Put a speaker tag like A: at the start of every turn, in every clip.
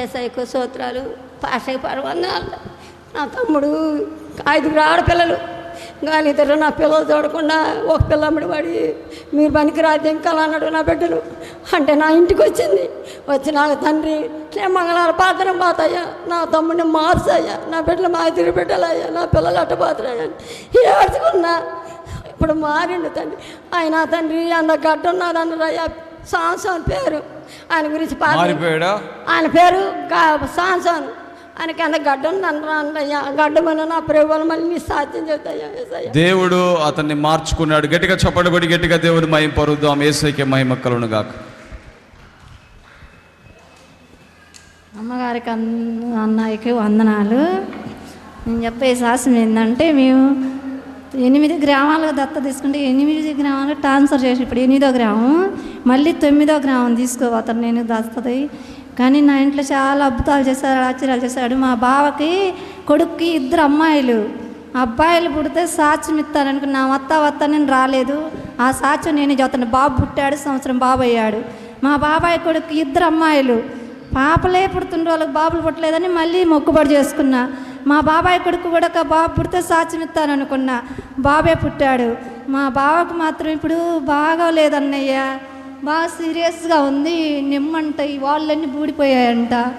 A: ఏసైకు సూత్రాలు పాషకి పర్వందాలు నా తమ్ముడు ఐదుగురు ఆడపిల్లలు. కానీ ఇద్దరు నా పిల్లలు చూడకుండా ఒక పిల్లమ్మడి పడి మీరు పనికిరాదు ఇంకా అన్నాడు నా బిడ్డలు. అంటే నా ఇంటికి వచ్చింది. వచ్చి తండ్రి మంగళాల పాత్రం పోతాయా నా తమ్ముడిని మార్చయ్యా నా బిడ్డలు మా ఇద్దరు బిడ్డలయ్యా నా పిల్లలు అట్ట పోతాయా ఏడ్చుకున్నా. ఇప్పుడు మారిండు తండ్రి. ఆయన తండ్రి అంత గడ్డ ఉన్నాడు అన్నారయ్యా సాంసన్ పేరు. ఆయన గురించి
B: మారిపోయాడా?
A: ఆయన పేరు సాంసన్ ఆయనకి అంత గడ్డ ఉంది అన్నయ్యా. గడ్డ నా ప్రభువులు మళ్ళీ నీ సాధ్యం చెబుతాయ్యా
B: దేవుడు అతన్ని మార్చుకున్నాడు. గట్టిగా చప్పటి కొడి గట్టిగా దేవుని మహిమ పరుద్దాం. ఏసైకే మహిమ కలును గాక.
C: అమ్మగారికి అన్న అన్నయ్యకి వందనాలు. నేను చెప్పే శాసనం ఏంటంటే మేము ఎనిమిది గ్రామాలకు దత్త తీసుకుంటే ఎనిమిది గ్రామాలు ట్రాన్స్ఫర్ చేసి ఇప్పుడు ఎనిమిదో గ్రామం మళ్ళీ తొమ్మిదో గ్రామం తీసుకోబోతాను నేను దత్తది కానీ నా ఇంట్లో చాలా అద్భుతాలు చేశారు ఆశ్చర్యాలు చేశాడు. మా బావకి కొడుక్కి ఇద్దరు అమ్మాయిలు. అబ్బాయిలు పుడితే సాక్ష్యం ఇస్తారనుకున్న నా వత్త వత్త నేను రాలేదు. ఆ సాక్ష్యం నేను చదువుతాను బాబు పుట్టాడు సంవత్సరం బాబు అయ్యాడు. మా బాబాయ్ కొడుకు ఇద్దరు అమ్మాయిలు. పాపలే పుడుతుండ్రు వాళ్ళకి బాబులు పుట్టలేదని మళ్ళీ మొక్కుబడి చేసుకున్నా. మా బాబాయ్ కొడుకు కూడా ఒక బాబు పుడితే సాక్ష్యం ఇస్తాను అనుకున్నా. బాబే పుట్టాడు. మా బావకు మాత్రం ఇప్పుడు బాగా లేదన్నయ్య. బాగా సీరియస్గా ఉంది. నిమ్మంట ఈ వాళ్ళన్నీ బూడిపోయాయంట.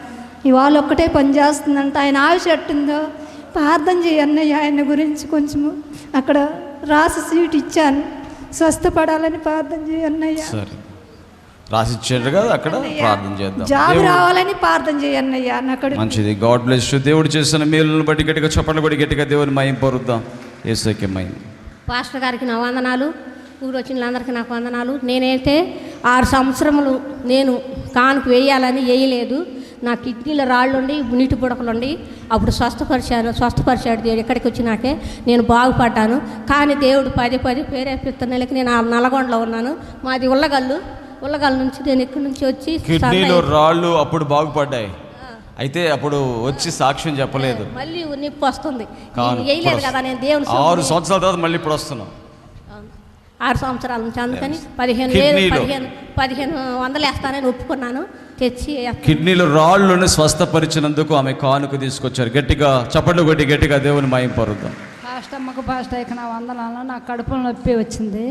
C: ఈ వాళ్ళు ఒక్కటే పని చేస్తుందంట. ఆయన ఆయుష్ ఎట్టుందో ప్రార్థన చేయన్నయ్య ఆయన గురించి కొంచెము. అక్కడ రాసి సీట్ ఇచ్చాను. స్వస్థపడాలని ప్రార్థన చేయన్నయ్య
B: సరే. రాసిచ్చాడు కదా అక్కడ? ప్రార్థన చేద్దాం.
C: జాబ్ రావాలని ప్రార్థన చేయన్నయ్యా నాకు
B: మంచిది. గాడ్ బ్లెస్ యు దేవుడు చేసిన మేలును బట్టి గట్టిగా చప్పట్లు కొడి గట్టిగా దేవుని మహిమ పరుద్దాం. ఏసైకే మహిమ.
A: పాస్టర్ గారికి నా వందనాలు ఊరు వచ్చిన వాళ్ళందరికీ నాకు వందనాలు. నేనైతే ఆరు సంవత్సరములు నేను కానుక వేయాలని వేయలేదు. నా కిడ్నీలో రాళ్ళుండి నీటి పుడకలుండి అప్పుడు స్వస్థపరిచాను స్వస్థపరిచాడు దేవుడు. ఎక్కడికి వచ్చినాకే నేను బాగుపడ్డాను. కానీ దేవుడు పది పది పేరేపిస్తున్న నెలకి నేను ఆ నల్గొండలో ఉన్నాను. మాది ఉల్లగల్లు. ఉల్లగల్లు నుంచి నేను ఇక్కడి నుంచి వచ్చి
B: కిడ్నీలో రాళ్ళు అప్పుడు బాగుపడ్డాయి. అయితే అప్పుడు వచ్చి సాక్ష్యం చెప్పలేదు.
A: మళ్ళీ నొప్పి వస్తుంది. వేయలేదు కదా నేను దేవుని
B: ఆరు సంవత్సరాల తర్వాత మళ్ళీ ఇప్పుడు వస్తున్నాం.
A: ఆరు సంవత్సరాల నుంచి అందుకని పదిహేను. పదిహేను పదిహేను వందలు వేస్తానని ఒప్పుకున్నాను. తెచ్చి.
B: కిడ్నీలో రాళ్ళను స్వస్థపరిచినందుకు ఆమె కానుక తీసుకొచ్చారు. గట్టిగా చప్పట్లు కొట్టి గట్టిగా దేవుని మహిమ పరుద్దాం.
D: ఫాస్ట్ అమ్మకు ఫాస్ట్ అయ్యాక నా కడుపులో నొప్పి వచ్చింది.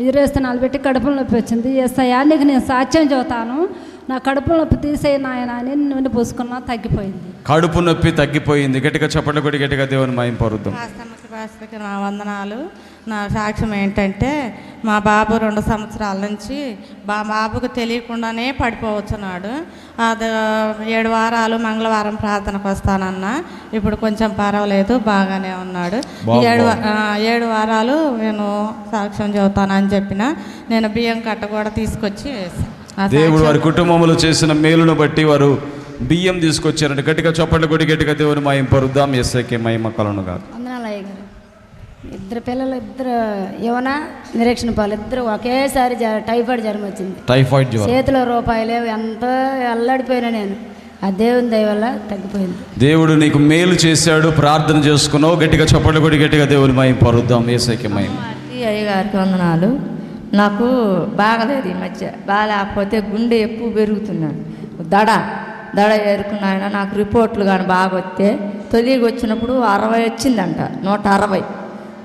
D: ఎదురేస్తనాలు పెట్టి కడుపులో నొప్పి వచ్చింది. ఎస్ఐయా నీకు నేను సాక్ష్యం చెబుతాను. నా కడుపులో నొప్పి తీసేయి నాయన అని నూనె పూసుకున్నా తగ్గిపోయింది.
B: కడుపు నొప్పి తగ్గిపోయింది. గట్టిగా చప్పట్లు కొట్టి గట్టిగా దేవుని మహిమ పరుద్దాం.
E: నా వందనాలు. నా సాక్ష్యం ఏంటంటే మా బాబు రెండు సంవత్సరాల నుంచి మా బాబుకు తెలియకుండానే పడిపోవచ్చున్నాడు. అది ఏడు వారాలు మంగళవారం ప్రార్థనకు వస్తానన్నా ఇప్పుడు కొంచెం పర్వాలేదు బాగానే ఉన్నాడు. ఏడు ఏడు వారాలు నేను సాక్ష్యం చెబుతానని చెప్పిన. నేను బియ్యం కట్ట కూడా తీసుకొచ్చి
B: దేవుడు వారి కుటుంబంలో చేసిన మేలును బట్టి వారు బియ్యం తీసుకొచ్చారంటే గట్టిగా చప్పట్లు కొట్టి గట్టిగా దేవుని మహిమ పరుద్దాం ఎస్ఐకే మహిమ కలను కాదు
F: ఇద్దరు పిల్లలు ఇద్దరు యువన నిరీక్షణ పాలు ఇద్దరు ఒకేసారి జ- టైఫాయిడ్ జ్వరం వచ్చింది.
B: టైఫాయిడ్ జ్వరం.
F: చేతిలో రూపాయలు ఎంతో అల్లాడిపోయినా నేను. ఆ దేవుని దయ వల్ల తగ్గిపోయింది.
B: దేవుడు నీకు మేలు చేశాడు ప్రార్థన చేసుకున్నావు. గట్టిగా చప్పట్లు కొట్టి గట్టిగా దేవుని మహిమ పరుద్దాం ఏసైకే మహిమ.
G: భారతి అయ్యగారికి వందనాలు. నాకు బాగలేదు ఈ మధ్య. బాగాలేకపోతే గుండె ఎక్కువ పెరుగుతున్నాడు దడ దడ ఏరుకున్న ఆయన నాకు రిపోర్ట్లు కానీ బాగా వస్తే తొలిగి వచ్చినప్పుడు అరవై వచ్చిందంట నూట అరవై.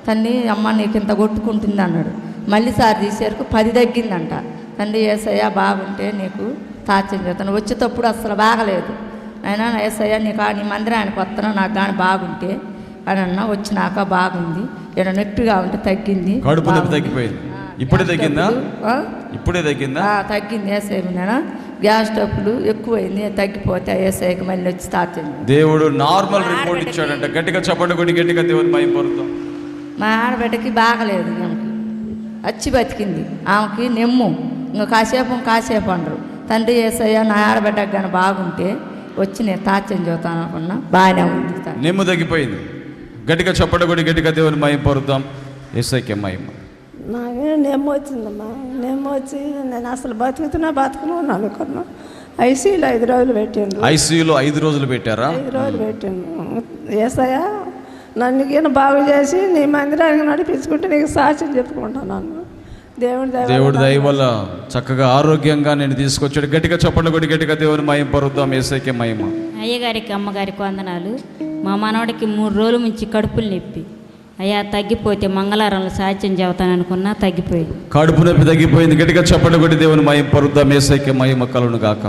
G: తన్ని అమ్మ నీకు ఇంత కొట్టుకుంటుంది అన్నాడు. మళ్ళీ సారి తీసేరకు పది తగ్గిందంట. తండ్రి ఏసయ్య బాగుంటే నీకు తాత్యం చేస్తాను. వచ్చేటప్పుడు అసలు బాగలేదు. అయినా ఏసయ్య నీకు నీ మందిరానికి వస్తాను నాకు కానీ బాగుంటే? అని అన్న. వచ్చినాక బాగుంది. ఇక్కడ నొప్పిగా ఉంటే తగ్గింది.
B: కడుపు నొప్పి
G: బాగుంది.
B: తగ్గిపోయింది. ఇప్పుడే తగ్గిందా? ఇప్పుడే తగ్గిందా?
G: తగ్గింది. ఏసఐ నేను గ్యాస్ డబ్బులు ఎక్కువైంది. తగ్గిపోతే ఏసఐకి మళ్ళీ వచ్చి అయింది
B: దేవుడు నార్మల్ రిపోర్ట్ ఇచ్చాడంట. గట్టిగా చప్పట్లు కొట్టి గట్టిగా దేవుని మహిమ పరుద్దాం
G: మా ఆడబిడ్డకి బాగలేదు ఆమెకి అచ్చి బతికింది. ఆమెకి నెమ్ము. ఇంకా కాసేపు కాసేపు అనరు తండ్రి ఏసయ్య నా ఆడబిడ్డకి కానీ బాగుంటే వచ్చి నేను తాత్యం చూస్తాను అనుకున్నా. బాగానే ఉంది.
B: నెమ్ము తగ్గిపోయింది. గట్టిగా చప్పట్లు కొట్టి గట్టిగా దేవుని మహిమ పరుద్దాం. ఏసైకే మహిమ.
H: నాకు నెమ్మ వచ్చిందమ్మా. నెమ్మ వచ్చి నేను అసలు బతుకుతున్నా బతుకును అని అనుకున్నా. ఐసీలో ఐదు రోజులు పెట్టిండ్రు.
B: ఐసీయూలో ఐదు రోజులు పెట్టారా?
H: ఐదు రోజులు పెట్టిండు ఏసయ్యా నన్ను ఈయన బాగు చేసి నీ మందిరానికి నడిపించుకుంటే నీకు సాక్ష్యం చెప్పుకుంటున్నాను
I: దేవుడి
B: దేవుడి దయ వల్ల చక్కగా ఆరోగ్యంగా నేను తీసుకొచ్చాడు. గట్టిగా చప్పట్లు కొట్టి గట్టిగా దేవుని మహిమ పరుద్దాం. ఏసైకే మహిమ.
J: అయ్యగారికి అమ్మగారికి వందనాలు. మా మనవడికి మూడు రోజుల నుంచి కడుపులు నొప్పి. అయ్యా తగ్గిపోతే మంగళవారంలో సాధ్యం చెబుతాను అనుకున్నా తగ్గిపోయింది.
B: కడుపు నొప్పి తగ్గిపోయింది. గట్టిగా చప్పట్లు కొట్టి దేవుని మహిమ పరుద్దాం. ఏసైకే మహిమ కలును గాక.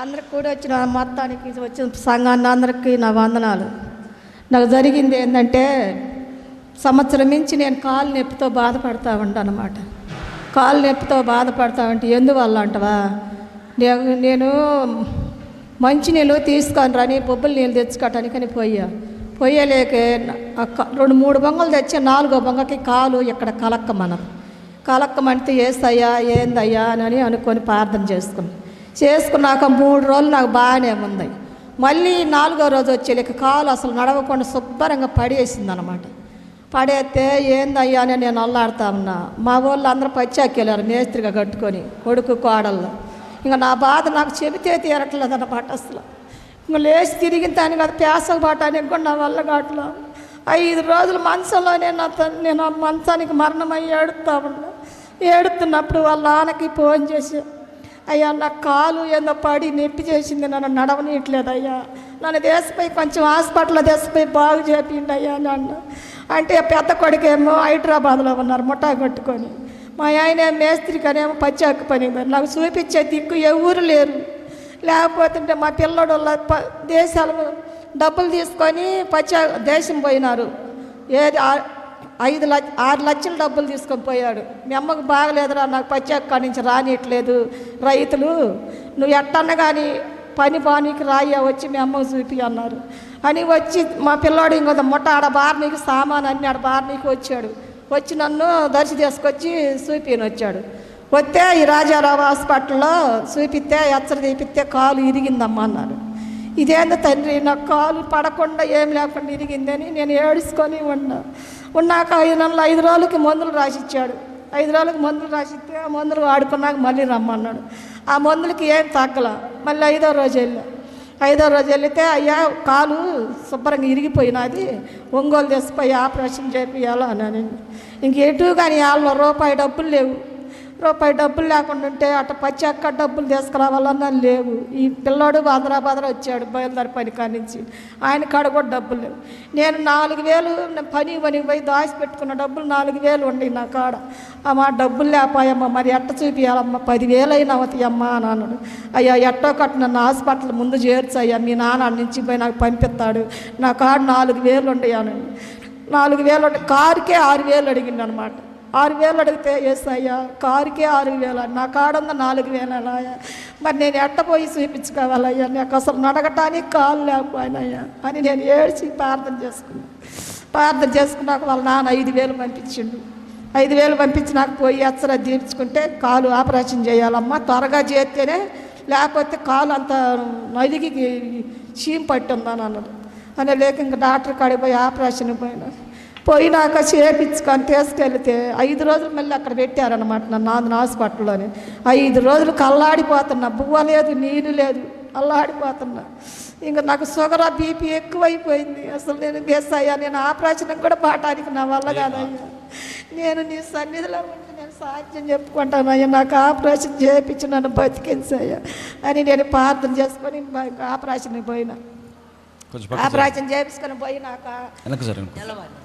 K: అందరికి కూడా వచ్చిన మొత్తానికి వచ్చిన సంఘాన్ని అందరికీ నా వందనాలు. నాకు జరిగింది ఏంటంటే సంవత్సరం మించి నేను కాలు నొప్పితో బాధపడతా ఉండనమాట కాలు నొప్పితో బాధపడతా ఉంటే ఎందువల్ల అంటవా? నేను నేను మంచినీళ్ళు తీసుకొని రాని బొబ్బులు నీళ్ళు తెచ్చుకోవటానికని పోయా. పోయలేక రెండు మూడు బొంగలు తెచ్చి నాలుగో బొంగకి కాలు ఇక్కడ కలక్కమన్నది కలక్కమంటే ఏసయ్యా ఏందయ్యా అని అనుకొని ప్రార్థన చేసుకున్నాను చేసుకున్నాక మూడు రోజులు నాకు బాగానే ఉంది. మళ్ళీ నాలుగో రోజు వచ్చేలేక కాలు అసలు నడవకుండా శుభ్రంగా పడేసింది అనమాట పడేస్తే ఏందయ్యా అని నేను అల్లాడుతా ఉన్నా. మా వాళ్ళు అందరూ పచ్చాకెళ్ళారు మేస్త్రిగా కట్టుకొని కొడుకు కోడళ్ళు. ఇంకా నా బాధ నాకు చెబితే తీరట్లేదు అనమాట అసలు. ఇంకా లేచి తిరిగిన దాని అది పేసకు పట్టడానికి కూడా నా వల్ల కావట్లా. ఐదు రోజులు మంచంలోనే నా నేను మంచానికి మరణమై ఏడుతా ఉన్నా. ఏడుతున్నప్పుడు వాళ్ళ నాన్నకి ఫోన్ చేసి అయ్యా నా కాలు ఏందో పడి నొప్పి చేసింది నన్ను నడవనీయట్లేదు అయ్యా. నన్ను దేశపోయి కొంచెం హాస్పిటల్లో దేశపోయి బాగు చేపిండి అయ్యా నన్ను. అంటే పెద్ద కొడుకేమో హైదరాబాద్లో ఉన్నారు ముఠా కొట్టుకొని. మా ఆయన మేస్త్రికనేమో పచ్చాకు పని మరి నాకు చూపించే దిక్కు ఎవరు లేరు. లేకపోతుంటే మా పిల్లడు వాళ్ళ ప దేశాలు డబ్బులు తీసుకొని పచ్చా దేశం పోయినారు. ఏది ఐదు లక్ష ఆరు లక్షల డబ్బులు తీసుకొని పోయాడు. మీ అమ్మకు బాగలేదురా నాకు పచ్చాక నుంచి రానియట్లేదు. రైతులు నువ్వు ఎట్టన్నా కానీ పని బానీకి రాయ్యా వచ్చి మీ అమ్మకు చూపి అన్నారు. అని వచ్చి మా పిల్లాడు ఇంకొక ముట్ట ఆడ బార్నీకి సామాన్ అన్ని ఆడ బార్నీకి వచ్చాడు. వచ్చి నన్ను దర్శి తీసుకొచ్చి చూపిని వచ్చాడు. వస్తే ఈ రాజారావు హాస్పిటల్లో చూపిస్తే ఎచ్చర తీపిస్తే కాలు ఇరిగిందమ్మా అన్నారు ఇదేందో తండ్రి నాకు కాలు పడకుండా ఏం లేకుండా ఇరిగిందని నేను ఏడుచుకొని ఉన్నా. ఉన్నాక ఐదు నెలలు ఐదు రోజులకి మందులు రాసిచ్చాడు. ఐదు రోజులకి మందులు రాసిస్తే ఆ మందులు వాడుకున్నాక మళ్ళీ రమ్మన్నాడు. ఆ మందులకి ఏం తగ్గల. మళ్ళీ ఐదో రోజు వెళ్ళా. ఐదో రోజు వెళితే అయ్యా కాలు శుభ్రంగా ఇరిగిపోయినది ఒంగోలు తెసిపోయి ఆపరేషన్ చేపియాలో అని ఇంక ఎటు కానీ వాళ్ళ రూపాయి డబ్బులు లేవు. రూపాయి డబ్బులు లేకుండా ఉంటే అట్ట పచ్చి అక్క డబ్బులు తీసుకురావాలన్నా లేవు. ఈ పిల్లోడు హైదరాబాద్ వచ్చాడు బయలుదేరి పని కానించి. ఆయన కాడ కూడా డబ్బులు లేవు. నేను నాలుగు వేలు పని పని పోయి దాచి పెట్టుకున్న డబ్బులు నాలుగు వేలు ఉండి నా కాడ. అమ్మ డబ్బులు లేపాయమ్మా మరి ఎట్ట చూపియాలమ్మ? పదివేలు అయినా అవుతాయమ్మా అని అన్నాడు. అయ్యా ఎట్టో కట్టిన నన్ను హాస్పిటల్ ముందు చేర్చయ్యా. మీ నాన్న నుంచి పోయి నాకు పంపిస్తాడు. నా కాడ నాలుగు వేలు ఉండయాను నాలుగు వేలు ఉండే కారుకే ఆరు వేలు అడిగిండు అనమాట ఆరు వేలు అడిగితే ఎస్ కారుకే ఆరు వేలు? నా కాడుంద నాలుగు వేలయ్యా మరి నేను ఎట్టపోయి చూపించుకోవాలయ్యా? నాకు అసలు నడగటానికి కాలు లేకపోయినాయ్యా అని నేను ఏడ్చి ప్రార్థన చేసుకున్నాను ప్రార్థన చేసుకున్నాక వాళ్ళ నాన్న ఐదు వేలు పంపించిండు. ఐదు వేలు పంపించి నాకు పోయి ఎచ్చర తీర్చుకుంటే కాలు ఆపరేషన్ చేయాలమ్మా త్వరగా చేస్తేనే లేకపోతే కాలు అంత నదికి చీమ పట్టి ఉందని అన్నాడు. అని లేక ఇంకా డాక్టర్ కాడికి పోయి ఆపరేషన్ పోయినా. పోయినాక చేపించుకొని తీసుకెళ్తే ఐదు రోజులు మళ్ళీ అక్కడ పెట్టారనమాట నన్ను హాస్పిటల్లోని. ఐదు రోజులు కల్లాడిపోతున్నా బువ్వ లేదు నీరు లేదు అల్లాడిపోతున్నా. ఇంకా నాకు షుగర్ బీపీ ఎక్కువైపోయింది. అసలు నేను వేసాయ్యా నేను ఆపరేషన్ కూడా పాటానికి నా వల్ల కాదయ్యా. నేను నీ సన్నిధిలో ఉండి నేను సాధ్యం చెప్పుకుంటాను అయ్యా. నాకు ఆపరేషన్ చేయించి నన్ను బతికించాయ్యా అని నేను ప్రార్థన చేసుకొని ఆపరేషన్కి పోయినా.
B: కొంచెం.
K: ఆపరేషన్ చేయించుకొని పోయినాక.
B: వెనక జరగండి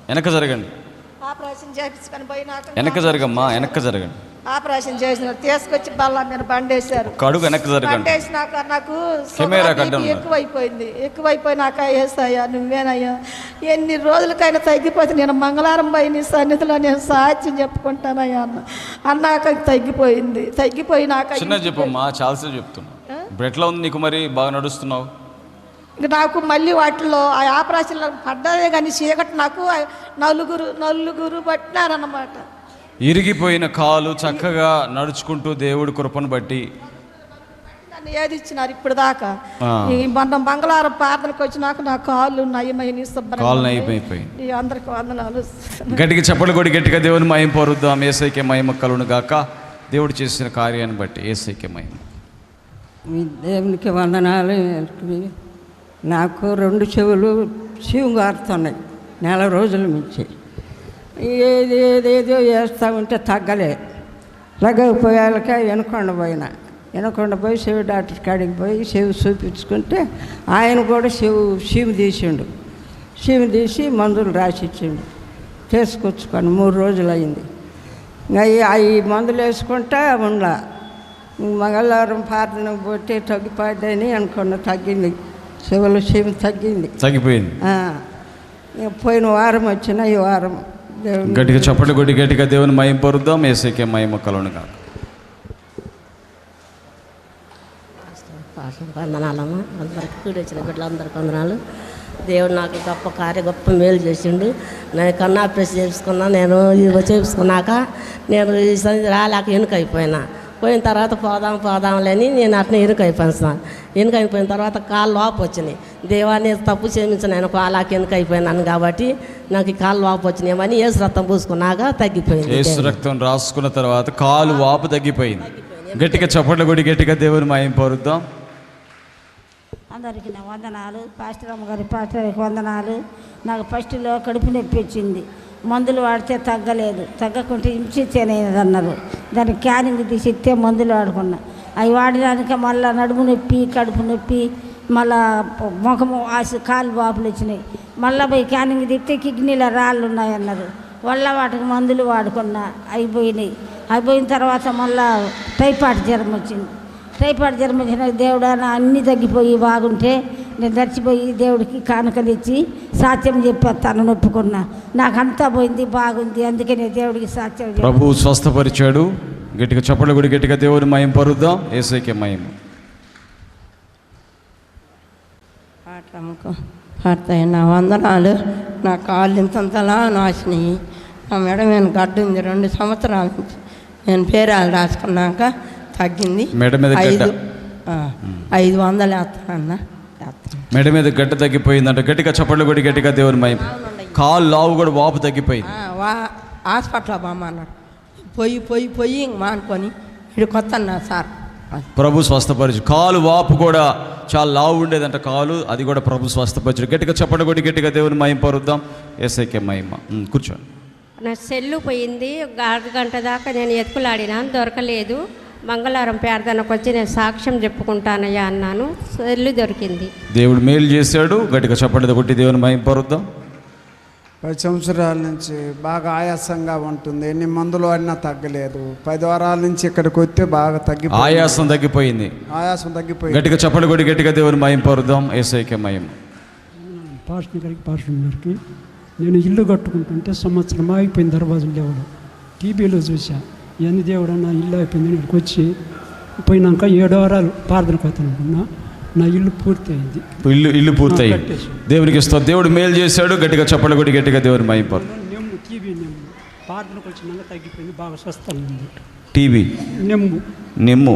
B: వెనక జరగండి.
K: ఆపరేషన్ చేయించుకొని పోయినాక
B: వెనక జరగమ్మా వెనక జరగండి.
K: ఆపరేషన్ చేసిన తీసుకొచ్చి బల్ల మీద బండేశారు.
B: ఒక అడుగు వెనక్కి జరగండి.
K: బండేసినాక నాకు ఎక్కువైపోయింది. ఎక్కువైపోయినాక వేస్తాయా నువ్వేనయ్యా ఎన్ని రోజులకైనా తగ్గిపోతే నేను మంగళవారం పోయి నీ సన్నిధిలో నేను సాధ్యం చెప్పుకుంటానయ్యా అన్న. అన్నాక తగ్గిపోయింది. తగ్గిపోయినాక
B: చిన్న చెప్పమ్మా చాలాసేపు చెప్తున్నా. ఎట్లా ఉంది నీకు మరి బాగా నడుస్తున్నావు.
K: నాకు మళ్ళీ వాటిలో ఆ ఆపరేషన్లో పడ్డదే కానీ చీకటి నాకు నలుగురు నలుగురు పట్టినారన్నమాట.
B: ఇరిగిపోయిన కాలు చక్కగా నడుచుకుంటూ దేవుడి కృపను బట్టి
K: నన్ను ఏది ఇచ్చినారు ఇప్పుడు దాకా మొన్న మంగళవారం ప్రార్థనకు వచ్చినాక నా కాళ్ళు నయమైన. ఈ అందరికి వందనాలు.
B: గట్టిగా చప్పట్లు కొడి గట్టిగా దేవుని మహిమ పొరుద్దాం. ఏసైకే మహిమ కలును గాక. దేవుడు చేసిన కార్యాన్ని బట్టి ఏసైకే మహిమ.
L: మీ దేవునికి వందనాలు. నాకు రెండు చెవులు చీవుగారుతున్నాయి నెల రోజుల నుంచి. ఏది ఏదేదో వేస్తూ ఉంటే తగ్గలే. తగ్గకపోయాక వినకొండ పోయిన. వినకొండ పోయి చెవి డాక్టర్ కాడికి పోయి చెవి చూపించుకుంటే ఆయన కూడా చెవు చీము తీసిండు. చీము తీసి మందులు రాసిచ్చిండు. తీసుకొచ్చుకొని మూడు రోజులు అయింది ఇంకా ఈ- మందులు వేసుకుంటా ఉండలా. మంగళవారం ప్రార్థనకు పోతే తగ్గిపోద్దని అనుకున్న తగ్గింది. చెవులు సీము తగ్గింది.
B: తగ్గిపోయింది.
L: పోయిన వారం వచ్చిన ఈ వారం దేవుని
B: గట్టిగా చప్పట్లు కొట్టి గట్టిగా దేవుని మయం పరుద్దాం ఏసైకే మహిమ కలను కాక
M: వందనాలమ్మ అందరికి కూడి వచ్చిన బిడ్డలందరికీ వందనాలు. దేవుడు నాకు గొప్ప కార్య గొప్ప మేలు చేసిండు. నేను కన్నా ప్రెస్ చేసుకున్నా నేను ఇది చేసుకున్నాక నేను ఈ సన్నిధి రాలేక ఎనుక అయిపోయినా పోయిన తర్వాత పోదాం పోదాంలేని నేను అట్నే ఎనుక అయిపోయినా ఎనుక అయిపోయిన తర్వాత కాళ్ళు వాపు వచ్చినాయి దేవాన్ని తప్పు క్షమించిన నేను కాళ్ళకి ఎనుక అయిపోయినాను కాబట్టి నాకు ఈ కాళ్ళు వాపు వచ్చినాయమని ఏసు రక్తం పూసుకున్నాక తగ్గిపోయింది
B: ఏసు రక్తం రాసుకున్న తర్వాత కాలు వాపు తగ్గిపోయింది. గట్టిగా చప్పట్లు కొట్టి గట్టిగా దేవుని మయం పరుద్దాం.
N: అందరికీ నా వందనాలు. పాస్టర్ అమ్మగారి పాస్టర్కి వందనాలు. నాకు ఫస్ట్లో కడుపు నొప్పి వచ్చింది. మందులు వాడితే తగ్గలేదు. తగ్గకుంటే ఇంచితేనేది అన్నారు దాన్ని క్యానింగ్ తీసి ఇస్తే మందులు వాడుకున్నా. అవి వాడినాక మళ్ళీ నడుము నొప్పి కడుపు నొప్పి మళ్ళా ముఖము ఆశ కాలు బాపులు వచ్చినాయి. మళ్ళీ పోయి క్యానింగ్ తిప్పితే కిడ్నీలో రాళ్ళు ఉన్నాయన్నారు. వల్ల వాటికి మందులు వాడుకున్నా. అయిపోయినాయి. అయిపోయిన తర్వాత మళ్ళా టైఫాయిడ్ జ్వరం వచ్చింది. టైఫాయిడ్ జ్వరం వచ్చిన దేవుడా అన్నీ తగ్గిపోయి బాగుంటే నేను చచ్చిపోయి దేవుడికి కానుకలు ఇచ్చి సాత్యం చెప్పేస్తాను నొప్పుకున్నా. నాకంతా పోయింది బాగుంది. అందుకే నేను దేవుడికి సాత్యం.
B: ప్రభు స్వస్థపరిచాడు. గట్టిగా చప్పట్లు కొట్టి గట్టిగా దేవుని మయం పరుద్దాం. ఏసైకే
L: పాడతాయి నా వందనాలు. నా కాళ్ళు ఇంతంతలా నాశనాయి నా మెడ మీద గడ్డ ఉంది రెండు సంవత్సరాల నుంచి. నేను పేరాలు రాసుకున్నాక తగ్గింది.
B: మెడ మీద గడ్డ.
L: ఐదు ఐదు వందలు వేస్తానన్నా. వేస్తాను
B: మెడ మీద గడ్డ తగ్గిపోయిందంట. గట్టిగా చప్పట్లు కొట్టి గట్టిగా దేవుని మహిమ. కాలు లావు కూడా వాపు తగ్గిపోయింది.
L: హాస్పిటల్ బామ్మన్నాడు పొయ్యి పొయ్యి పొయ్యి ఇంక మానుకొని ఇటు కొత్త సార్.
B: ప్రభు స్వస్థపరిచు. కాలు వాపు కూడా చాలా లావు ఉండేదంట కాలు. అది కూడా ప్రభు స్వస్థపరిచాడు. గట్టిగా చప్పట్లు కొట్టి గట్టిగా దేవుని మహిమ పరుద్దాం. ఏసైకే మహిమ. కూర్చోండి.
O: నా సెల్లు పోయింది. ఒక అర్ధ గంట దాకా నేను ఎత్తుకులాడినా. దొరకలేదు. మంగళవారం ప్రార్థనకు వచ్చి నేను సాక్ష్యం చెప్పుకుంటానయ్యా అన్నాను. సెల్లు దొరికింది.
B: దేవుడు మేలు చేశాడు. గట్టిగా చప్పట్లు కొట్టి దేవుని మహిమ పరుద్దాం.
P: పది సంవత్సరాల నుంచి బాగా ఆయాసంగా ఉంటుంది. ఎన్ని మందులు వాడినా తగ్గలేదు. పది వారాల నుంచి ఇక్కడికి వస్తే బాగా తగ్గి
B: ఆయాసం తగ్గిపోయింది.
P: ఆయాసం తగ్గిపోయింది.
B: గట్టిగా చప్పట్లు కొట్టి గట్టిగా దేవుని మహిమ పరుద్దాం. ఏసైకే మహిమ.
Q: పాస్టర్ గారికి పాస్టర్ గారికి నేను ఇల్లు కట్టుకుంటుంటే సంవత్సరం ఆగిపోయిన దర్వాజులు లేవడం. టీవీలో చూసా. ఎన్ని దేవుడు నా ఇల్లు అయిపోయింది ఇక్కడికి వచ్చి పోయినాక ఏడు వారాలు ప్రార్థనకు పోతాను అనుకున్నా నా ఇల్లు పూర్తి అయింది
B: ఇల్లు ఇల్లు పూర్తయి. దేవునికి ఇస్తాం దేవుడు మేలు చేశాడు. గట్టిగా చప్పట్లు కొట్టి గట్టిగా దేవుని మహిమ పరు
Q: నెమ్ము టీవీ నెమ్ము. ప్రార్థనకు వచ్చినాక తగ్గిపోయింది. బాగా స్వస్థంగా ఉంది.
B: టీవీ?
Q: నెమ్ము.
B: నిమ్ము.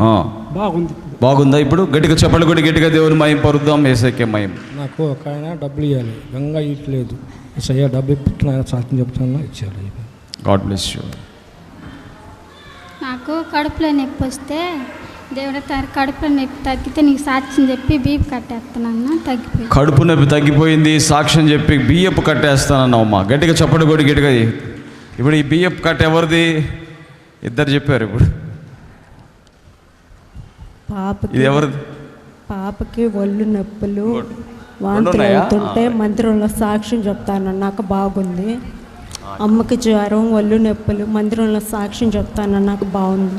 B: ఆ.
Q: బాగుంది ఇప్పుడు.
B: బాగుందా ఇప్పుడు? గట్టిగా చప్పట్లు కొట్టి గట్టిగా దేవుని మహిమ పరుద్దాం ఏసైకే మహిమ.
R: నాకు ఒక ఆయన డబ్బులు ఇవ్వాలి గంగా ఇట్లేదు సయ్యా డబ్బు ఇప్పించిన ఆయన సాధ్యం చెప్తున్నా ఇచ్చారు
B: గాడ్ బ్లెస్ యూ
S: నాకు కడుపులో నొప్పి వస్తే దేవుడు కడుపులో నొప్పి తగ్గితే నీకు సాక్ష్యం చెప్పి బీపీ కట్టేస్తున్నాను తగ్గిపోయింది.
B: కడుపు నొప్పి తగ్గిపోయింది సాక్ష్యం చెప్పి బియ్యపు కట్టేస్తానన్నావమ్మా గట్టిగా చప్పట్లు కొట్టి గట్టిగా ఇప్పుడు ఈ బియ్యపు కట్ట ఎవరిది? ఇద్దరు చెప్పారు ఇప్పుడు.
H: పాపకి
B: ఇది ఎవరిది?
H: పాపకి ఒళ్ళు నొప్పులు వాంతులు? అవుతుంటే. మందిరంలో సాక్ష్యం చెప్తాను నాకు బాగుంది. అమ్మకి జ్వరం ఒళ్ళు నొప్పులు మందిరంలో సాక్ష్యం చెప్తాను నాకు బాగుంది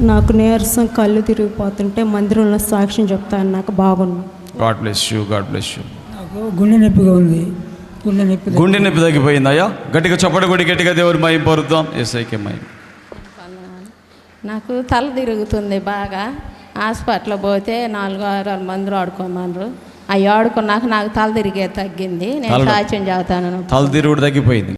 H: నాకు నీరసం కళ్ళు తిరిగిపోతుంటే మందిరంలో సాక్ష్యం చెప్తాను నాకు బాగుంది.
B: God bless you God bless you
Q: నాకు గుండె నొప్పిగా ఉంది. గుండె నొప్పి
B: గుండె నొప్పి తగ్గిపోయింది అయ్యా? గట్టిగా చప్పట్లు కొట్టి గట్టిగా దేవుని మహిమ పరుద్దాం. ఏసైకే మహిమ
G: నాకు తల తిరుగుతుంది బాగా. హాస్పిటల్ పోతే నాలుగు ఆరు మందులు ఆడుకోమన్నారు. అవి ఆడుకున్నాక నాకు తల తిరిగే తగ్గింది. నేను సాక్ష్యం చెబుతాను
B: తల తిరుగుడు తగ్గిపోయింది.